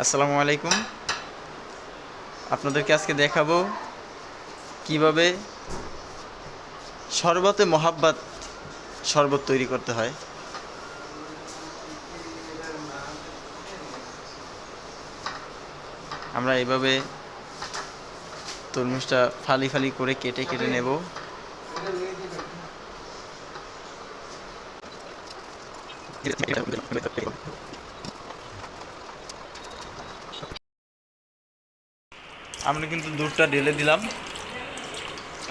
আসসালামু আলাইকুম। আপনাদেরকে আজকে দেখাবো কীভাবে শরবতে মোহাব্বত শরবত তৈরি করতে হয়। আমরা এইভাবে তরমুজটা ফালি ফালি করে কেটে কেটে নেব। আমরা কিন্তু দুধটা ঢেলে দিলাম।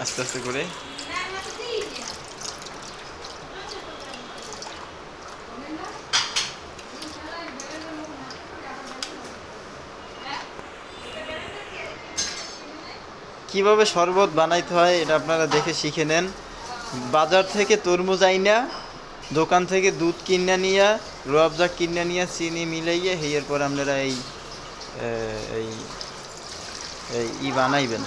আস্তে আস্তে করে। কীভাবে শরবত বানাইতে হয় এটা আপনারা দেখে শিখে নেন। বাজার থেকে তরমুজ আইনা, দোকান থেকে দুধ কিনা নিয়ে, রোয়াবজা কিনা নিয়া, চিনি মিলাইয়া হেয়ের পর আপনারা এই এই ই বানাইবেন।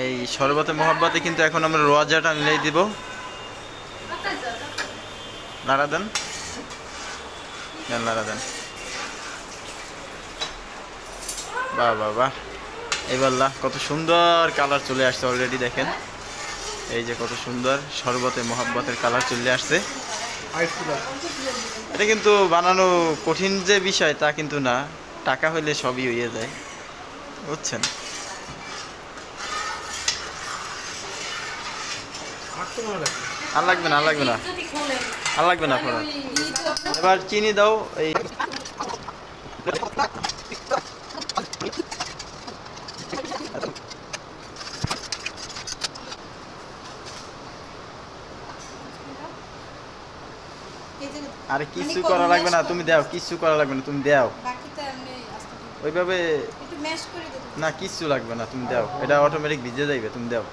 এই শরবতে, মোহাব্বতে কিন্তু এখন আমরা রোয়াজাটা মিলাই দিব। নাড়া দেন নাড়া দেন। বাহ বাহ বাহ। এবাল্লা কত সুন্দর কালার চলে আসছে অলরেডি দেখেন। এই যে কত সুন্দর, শরবতে মোহাব্বতের কালার চলে আসছে। এটা কিন্তু বানানো কঠিন যে বিষয়, তা কিন্তু না। টাকা হইলে সবই হয়ে যায়। বুঝছেন? আর লাগবে না, আর লাগবে না। আর লাগবে না আপনার। এবার চিনি দাও, এই আরে কিছু করা লাগবে না তুমি দাও কিছু করা লাগবে না তুমি দাও। ওইভাবে না কিচ্ছু লাগবে না তুমি দাও। এটা অটোমেটিক ভিজে যাইবে তুমি দাও।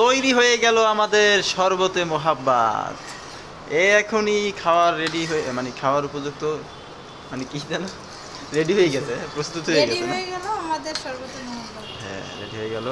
তৈরি হয়ে গেল আমাদের শরবতে মোহাব্বাত। এ এখনই খাওয়ার রেডি হয়ে মানে খাওয়ার উপযুক্ত মানে কি জানো রেডি হয়ে গেছে প্রস্তুত হয়ে গেছে না? হয়ে হ্যাঁ রেডি হয়ে গেল।